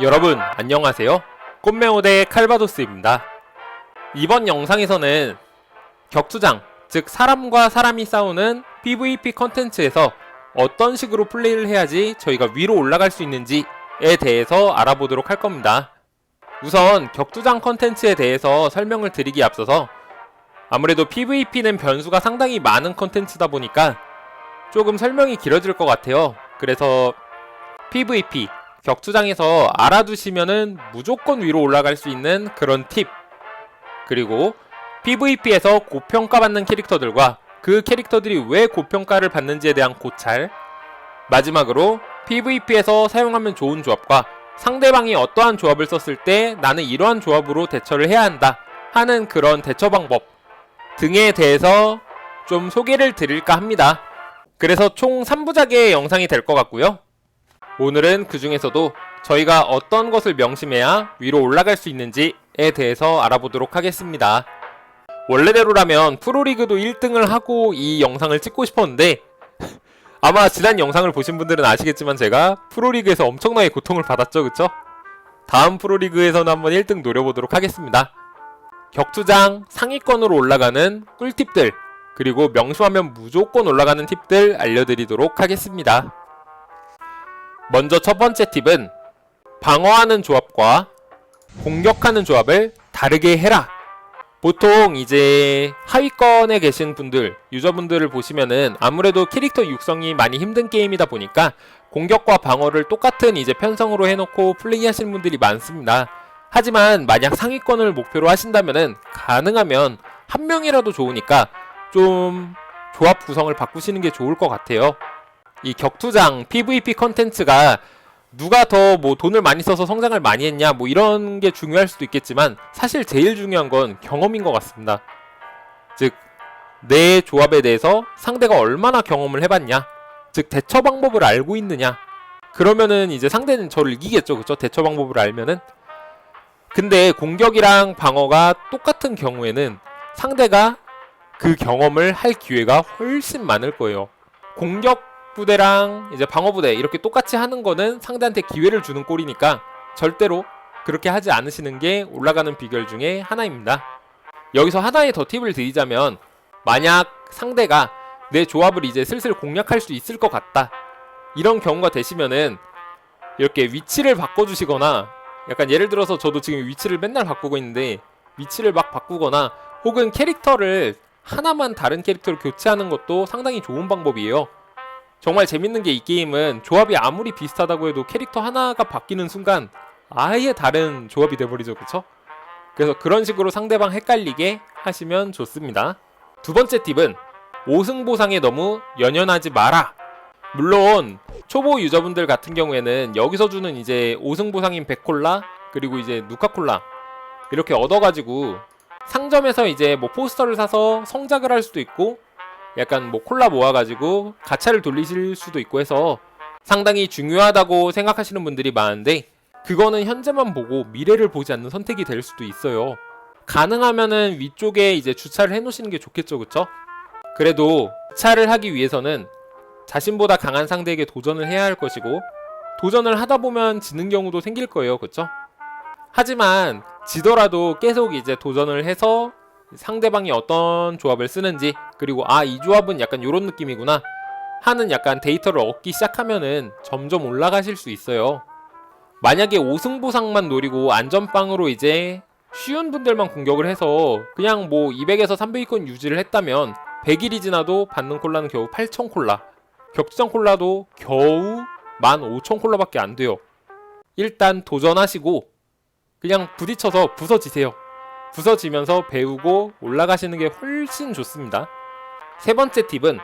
여러분 안녕하세요. 꽃메오대 칼바도스입니다. 이번 영상에서는 격투장 즉 사람과 사람이 싸우는 PVP 컨텐츠에서 어떤 식으로 플레이를 해야지 저희가 위로 올라갈 수 있는지에 대해서 알아보도록 할 겁니다. 우선 격투장 컨텐츠에 대해서 설명을 드리기 앞서서 아무래도 PVP는 변수가 상당히 많은 컨텐츠다 보니까 조금 설명이 길어질 것 같아요. 그래서 PVP 격투장에서 알아두시면은 무조건 위로 올라갈 수 있는 그런 팁. 그리고 PVP에서 고평가받는 캐릭터들과 그 캐릭터들이 왜 고평가를 받는지에 대한 고찰. 마지막으로 PVP에서 사용하면 좋은 조합과 상대방이 어떠한 조합을 썼을 때 나는 이러한 조합으로 대처를 해야 한다 하는 그런 대처 방법 등에 대해서 좀 소개를 드릴까 합니다. 그래서 총 3부작의 영상이 될 것 같고요. 오늘은 그 중에서도 저희가 어떤 것을 명심해야 위로 올라갈 수 있는지에 대해서 알아보도록 하겠습니다. 원래대로라면 프로리그도 1등을 하고 이 영상을 찍고 싶었는데 아마 지난 영상을 보신 분들은 아시겠지만 제가 프로리그에서 엄청나게 고통을 받았죠, 그쵸? 다음 프로리그에서는 한번 1등 노려보도록 하겠습니다. 격투장 상위권으로 올라가는 꿀팁들 그리고 명심하면 무조건 올라가는 팁들 알려드리도록 하겠습니다. 먼저 첫 번째 팁은 방어하는 조합과 공격하는 조합을 다르게 해라. 보통 이제 하위권에 계신 분들, 유저분들을 보시면은 아무래도 캐릭터 육성이 많이 힘든 게임이다 보니까 공격과 방어를 똑같은 이제 편성으로 해놓고 플레이하시는 분들이 많습니다. 하지만 만약 상위권을 목표로 하신다면은 가능하면 한 명이라도 좋으니까 좀 조합 구성을 바꾸시는 게 좋을 것 같아요. 이 격투장 PVP 컨텐츠가 누가 더 뭐 돈을 많이 써서 성장을 많이 했냐 뭐 이런 게 중요할 수도 있겠지만 사실 제일 중요한 건 경험인 것 같습니다. 즉 내 조합에 대해서 상대가 얼마나 경험을 해봤냐, 즉 대처 방법을 알고 있느냐. 그러면은 이제 상대는 저를 이기겠죠, 그쵸? 대처 방법을 알면은. 근데 공격이랑 방어가 똑같은 경우에는 상대가 그 경험을 할 기회가 훨씬 많을 거예요. 공격 부대랑 이제 방어 부대 이렇게 똑같이 하는 거는 상대한테 기회를 주는 꼴이니까 절대로 그렇게 하지 않으시는 게 올라가는 비결 중에 하나입니다. 여기서 하나의 더 팁을 드리자면 만약 상대가 내 조합을 이제 슬슬 공략할 수 있을 것 같다 이런 경우가 되시면은 이렇게 위치를 바꿔주시거나 약간 예를 들어서 저도 지금 위치를 맨날 바꾸고 있는데 위치를 막 바꾸거나 혹은 캐릭터를 하나만 다른 캐릭터로 교체하는 것도 상당히 좋은 방법이에요. 정말 재밌는 게 이 게임은 조합이 아무리 비슷하다고 해도 캐릭터 하나가 바뀌는 순간 아예 다른 조합이 돼버리죠, 그쵸? 그래서 그런 식으로 상대방 헷갈리게 하시면 좋습니다. 두 번째 팁은 5승 보상에 너무 연연하지 마라. 물론 초보 유저분들 같은 경우에는 여기서 주는 이제 5승 보상인 백콜라 그리고 이제 누카콜라 이렇게 얻어가지고 상점에서 이제 뭐 포스터를 사서 성작을 할 수도 있고 약간 뭐 콜라 모아가지고 가차를 돌리실 수도 있고 해서 상당히 중요하다고 생각하시는 분들이 많은데 그거는 현재만 보고 미래를 보지 않는 선택이 될 수도 있어요. 가능하면은 위쪽에 이제 주차를 해놓으시는 게 좋겠죠, 그쵸? 그래도 주차를 하기 위해서는 자신보다 강한 상대에게 도전을 해야 할 것이고 도전을 하다 보면 지는 경우도 생길 거예요, 그쵸? 하지만 지더라도 계속 이제 도전을 해서 상대방이 어떤 조합을 쓰는지 그리고 아 이 조합은 약간 이런 느낌이구나 하는 약간 데이터를 얻기 시작하면은 점점 올라가실 수 있어요. 만약에 5승 보상만 노리고 안전빵으로 이제 쉬운 분들만 공격을 해서 그냥 뭐 200에서 300위권 유지를 했다면 100일이 지나도 받는 콜라는 겨우 8,000 콜라 격투장 콜라도 겨우 15,000 콜라밖에 안 돼요. 일단 도전하시고 그냥 부딪혀서 부서지세요. 부서지면서 배우고 올라가시는 게 훨씬 좋습니다. 세 번째 팁은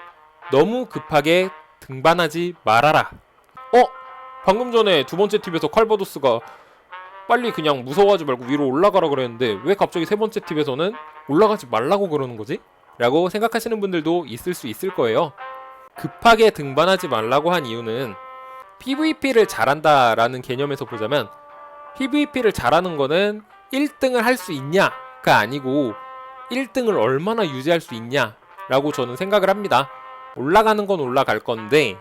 너무 급하게 등반하지 말아라. 어? 방금 전에 두 번째 팁에서 칼바도스가 빨리 그냥 무서워하지 말고 위로 올라가라 그랬는데 왜 갑자기 세 번째 팁에서는 올라가지 말라고 그러는 거지? 라고 생각하시는 분들도 있을 수 있을 거예요. 급하게 등반하지 말라고 한 이유는 PVP를 잘한다라는 개념에서 보자면 PVP를 잘하는 거는 1등을 할 수 있냐가 아니고 1등을 얼마나 유지할 수 있냐라고 저는 생각을 합니다. 올라가는 건 올라갈 건데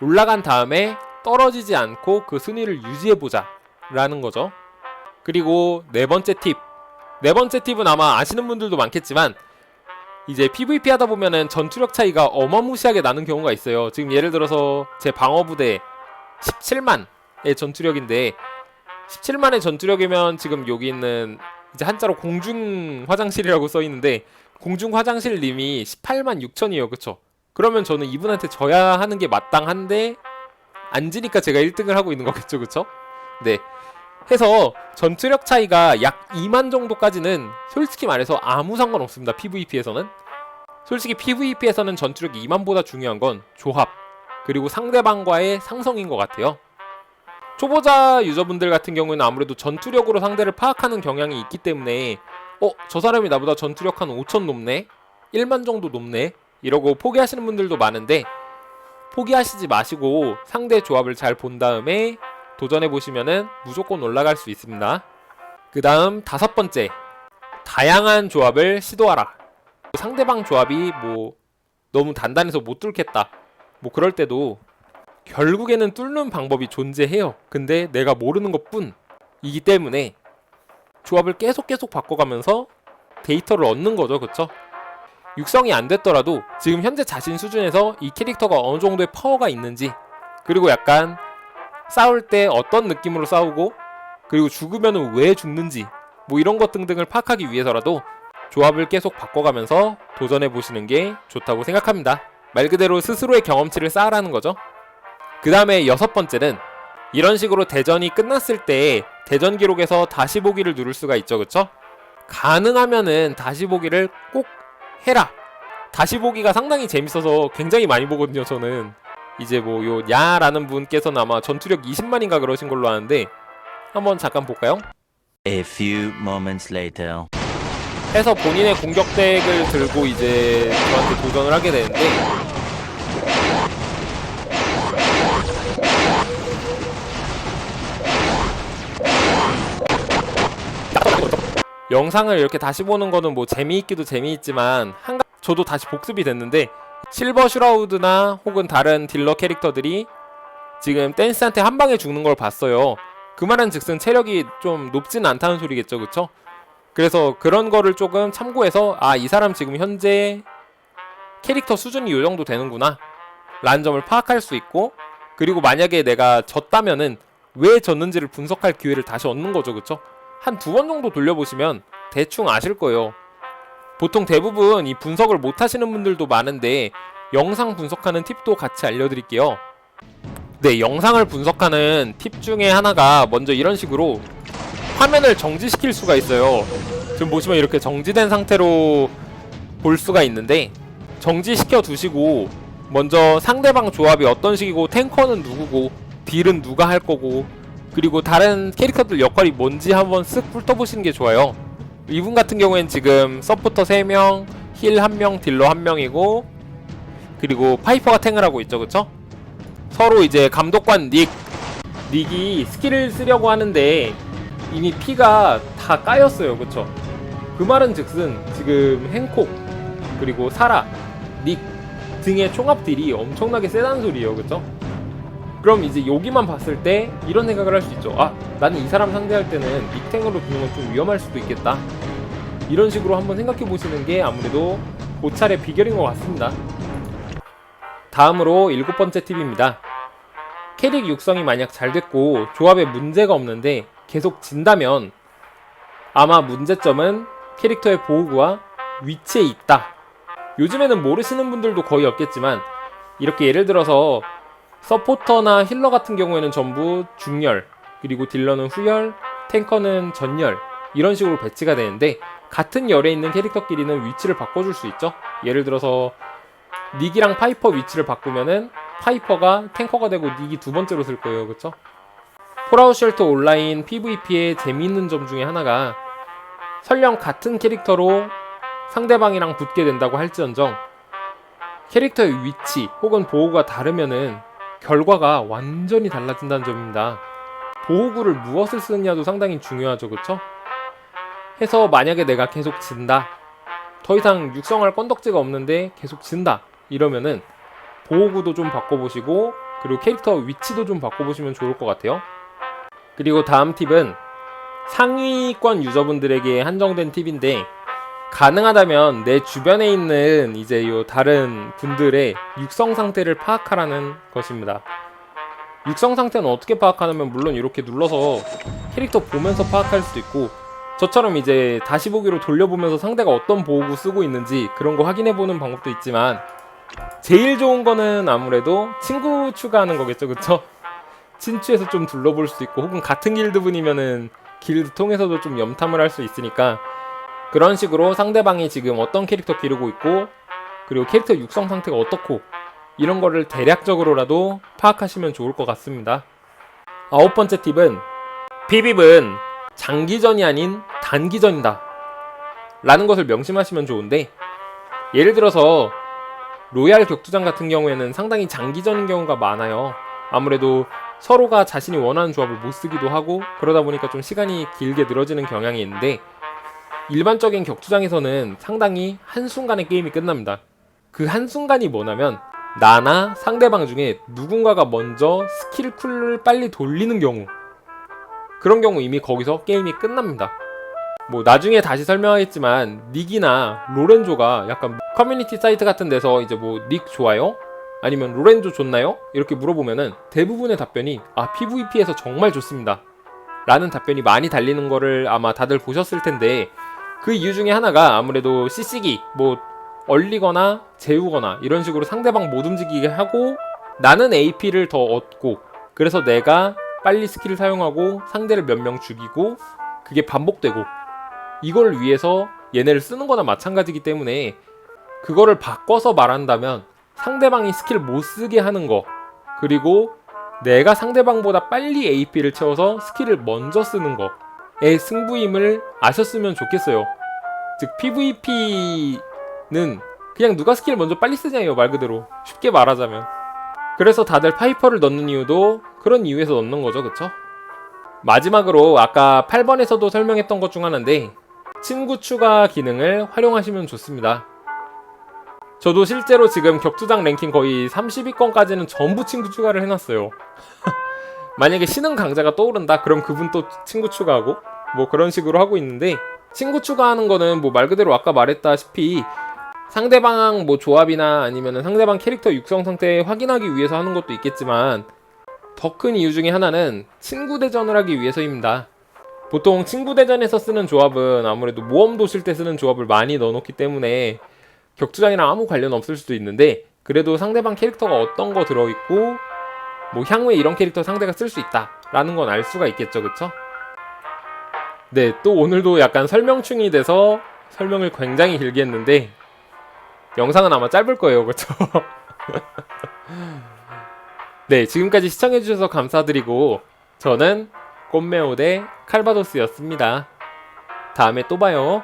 올라간 다음에 떨어지지 않고 그 순위를 유지해 보자 라는 거죠. 그리고 네 번째 팁. 네 번째 팁은 아마 아시는 분들도 많겠지만 이제 PVP 하다 보면은 전투력 차이가 어마무시하게 나는 경우가 있어요. 지금 예를 들어서 제 방어부대 17만의 전투력인데 17만의 전투력이면 지금 여기 있는 이제 한자로 공중 화장실이라고 써 있는데 공중 화장실 님이 18만 6천이에요. 그쵸? 그러면 저는 이분한테 져야 하는 게 마땅한데 안 지니까 제가 1등을 하고 있는 거겠죠. 그쵸? 네. 해서 전투력 차이가 약 2만 정도까지는 솔직히 말해서 아무 상관 없습니다. PVP에서는. 솔직히 PVP에서는 전투력 2만보다 중요한 건 조합 그리고 상대방과의 상성인 것 같아요. 초보자 유저분들 같은 경우에는 아무래도 전투력으로 상대를 파악하는 경향이 있기 때문에 어, 저 사람이 나보다 전투력 한 5천 높네? 1만 정도 높네? 이러고 포기하시는 분들도 많은데 포기하시지 마시고 상대 조합을 잘 본 다음에 도전해 보시면은 무조건 올라갈 수 있습니다. 그 다음 다섯 번째 다양한 조합을 시도하라. 상대방 조합이 뭐 너무 단단해서 못 뚫겠다. 뭐 그럴 때도 결국에는 뚫는 방법이 존재해요. 근데 내가 모르는 것 뿐이기 때문에 조합을 계속 계속 바꿔가면서 데이터를 얻는 거죠. 그쵸? 육성이 안 됐더라도 지금 현재 자신 수준에서 이 캐릭터가 어느 정도의 파워가 있는지 그리고 약간 싸울 때 어떤 느낌으로 싸우고 그리고 죽으면 왜 죽는지 뭐 이런 것 등등을 파악하기 위해서라도 조합을 계속 바꿔가면서 도전해 보시는 게 좋다고 생각합니다. 말 그대로 스스로의 경험치를 쌓으라는 거죠. 그 다음에 여섯 번째는 이런 식으로 대전이 끝났을 때 대전 기록에서 다시 보기를 누를 수가 있죠, 그쵸? 가능하면은 다시 보기를 꼭 해라. 다시 보기가 상당히 재밌어서 굉장히 많이 보거든요, 저는. 이제 뭐 요 야라는 분께서는 아마 전투력 20만인가 그러신 걸로 아는데 한번 잠깐 볼까요? A few moments later. 해서 본인의 공격 덱을 들고 이제 저한테 도전을 하게 되는데 영상을 이렇게 다시 보는 거는 뭐 재미있기도 재미있지만 한 가... 저도 다시 복습이 됐는데 실버 슈라우드나 혹은 다른 딜러 캐릭터들이 지금 댄스한테 한 방에 죽는 걸 봤어요. 그 말은 즉슨 체력이 좀 높진 않다는 소리겠죠, 그쵸? 그래서 그런 거를 조금 참고해서 아 이 사람 지금 현재 캐릭터 수준이 요 정도 되는구나 라는 점을 파악할 수 있고 그리고 만약에 내가 졌다면은 왜 졌는지를 분석할 기회를 다시 얻는 거죠 그쵸 한 두 번 정도 돌려보시면 대충 아실 거예요 보통 대부분 이 분석을 못 하시는 분들도 많은데 영상 분석하는 팁도 같이 알려드릴게요 네 영상을 분석하는 팁 중에 하나가 먼저 이런 식으로 화면을 정지시킬 수가 있어요. 지금 보시면 이렇게 정지된 상태로 볼 수가 있는데 정지시켜 두시고 먼저 상대방 조합이 어떤 식이고 탱커는 누구고 딜은 누가 할 거고 그리고 다른 캐릭터들 역할이 뭔지 한번 쓱 훑어보시는 게 좋아요. 이분 같은 경우엔 지금 서포터 3명, 힐 1명, 딜러 1명이고 그리고 파이퍼가 탱을 하고 있죠. 그쵸? 서로 이제 감독관 닉 닉이 스킬을 쓰려고 하는데 이미 피가 다 까였어요. 그쵸? 그 말은 즉슨 지금 행콕 그리고 사라, 닉 등의 총합 딜이 엄청나게 세다는 소리예요. 그쵸? 그럼 이제 여기만 봤을 때 이런 생각을 할 수 있죠. 아, 나는 이 사람 상대할 때는 닉탱으로 두는 건 좀 위험할 수도 있겠다. 이런 식으로 한번 생각해 보시는 게 아무래도 고찰의 비결인 것 같습니다. 다음으로 일곱 번째 팁입니다. 캐릭 육성이 만약 잘 됐고 조합에 문제가 없는데 계속 진다면 아마 문제점은 캐릭터의 보호구와 위치에 있다. 요즘에는 모르시는 분들도 거의 없겠지만 이렇게 예를 들어서 서포터나 힐러 같은 경우에는 전부 중열, 그리고 딜러는 후열, 탱커는 전열 이런 식으로 배치가 되는데 같은 열에 있는 캐릭터끼리는 위치를 바꿔줄 수 있죠. 예를 들어서 닉이랑 파이퍼 위치를 바꾸면은 파이퍼가 탱커가 되고 닉이 두 번째로 쓸 거예요. 그쵸? 폴아웃 쉘터 온라인 PVP의 재미있는 점 중에 하나가 설령 같은 캐릭터로 상대방이랑 붙게 된다고 할지언정 캐릭터의 위치 혹은 보호가 다르면은 결과가 완전히 달라진다는 점입니다. 보호구를 무엇을 쓰느냐도 상당히 중요하죠. 그쵸? 해서 만약에 내가 계속 진다. 더 이상 육성할 건덕지가 없는데 계속 진다. 이러면은 보호구도 좀 바꿔보시고 그리고 캐릭터 위치도 좀 바꿔보시면 좋을 것 같아요. 그리고 다음 팁은 상위권 유저분들에게 한정된 팁인데 가능하다면 내 주변에 있는 이제 요 다른 분들의 육성 상태를 파악하라는 것입니다. 육성 상태는 어떻게 파악하냐면 물론 이렇게 눌러서 캐릭터 보면서 파악할 수도 있고 저처럼 이제 다시 보기로 돌려보면서 상대가 어떤 보호구 쓰고 있는지 그런 거 확인해 보는 방법도 있지만 제일 좋은 거는 아무래도 친구 추가하는 거겠죠, 그쵸? 친추해서 좀 둘러볼 수 있고 혹은 같은 길드 분이면은 길드 통해서도 좀 염탐을 할 수 있으니까 그런 식으로 상대방이 지금 어떤 캐릭터 기르고 있고 그리고 캐릭터 육성 상태가 어떻고 이런 거를 대략적으로라도 파악하시면 좋을 것 같습니다. 아홉 번째 팁은 비빕은 장기전이 아닌 단기전이다. 라는 것을 명심하시면 좋은데 예를 들어서 로얄 격투장 같은 경우에는 상당히 장기전인 경우가 많아요. 아무래도 서로가 자신이 원하는 조합을 못 쓰기도 하고 그러다 보니까 좀 시간이 길게 늘어지는 경향이 있는데 일반적인 격투장에서는 상당히 한순간에 게임이 끝납니다. 그 한순간이 뭐냐면 나나 상대방 중에 누군가가 먼저 스킬 쿨을 빨리 돌리는 경우 그런 경우 이미 거기서 게임이 끝납니다. 뭐 나중에 다시 설명하겠지만 닉이나 로렌조가 약간 커뮤니티 사이트 같은 데서 이제 뭐 닉 좋아요? 아니면 로렌조 좋나요? 이렇게 물어보면은 대부분의 답변이 아 PVP에서 정말 좋습니다. 라는 답변이 많이 달리는 거를 아마 다들 보셨을 텐데 그 이유 중에 하나가 아무래도 CC기 뭐 얼리거나 재우거나 이런 식으로 상대방 못 움직이게 하고 나는 AP를 더 얻고 그래서 내가 빨리 스킬을 사용하고 상대를 몇 명 죽이고 그게 반복되고 이걸 위해서 얘네를 쓰는 거나 마찬가지기 때문에 그거를 바꿔서 말한다면 상대방이 스킬 못 쓰게 하는 거 그리고 내가 상대방보다 빨리 AP를 채워서 스킬을 먼저 쓰는 거 의 승부임을 아셨으면 좋겠어요. 즉 PVP는 그냥 누가 스킬 먼저 빨리 쓰냐예요 말 그대로 쉽게 말하자면 그래서 다들 파이퍼를 넣는 이유도 그런 이유에서 넣는 거죠 그쵸? 마지막으로 아까 8번에서도 설명했던 것 중 하나인데 친구 추가 기능을 활용하시면 좋습니다 저도 실제로 지금 격투장 랭킹 거의 30위권까지는 전부 친구 추가를 해놨어요 만약에 신흥 강자가 떠오른다 그럼 그분 또 친구 추가하고 뭐 그런 식으로 하고 있는데 친구 추가하는 거는 뭐 말 그대로 아까 말했다시피 상대방 뭐 조합이나 아니면 상대방 캐릭터 육성 상태 확인하기 위해서 하는 것도 있겠지만 더 큰 이유 중에 하나는 친구 대전을 하기 위해서입니다. 보통 친구 대전에서 쓰는 조합은 아무래도 모험 도실 때 쓰는 조합을 많이 넣어놓기 때문에 격투장이랑 아무 관련 없을 수도 있는데 그래도 상대방 캐릭터가 어떤 거 들어있고 뭐 향후에 이런 캐릭터 상대가 쓸 수 있다라는 건 알 수가 있겠죠, 그쵸? 네, 또 오늘도 약간 설명충이 돼서 설명을 굉장히 길게 했는데 영상은 아마 짧을 거예요, 그쵸? 네, 지금까지 시청해주셔서 감사드리고 저는 꽃메오대 칼바도스였습니다. 다음에 또 봐요.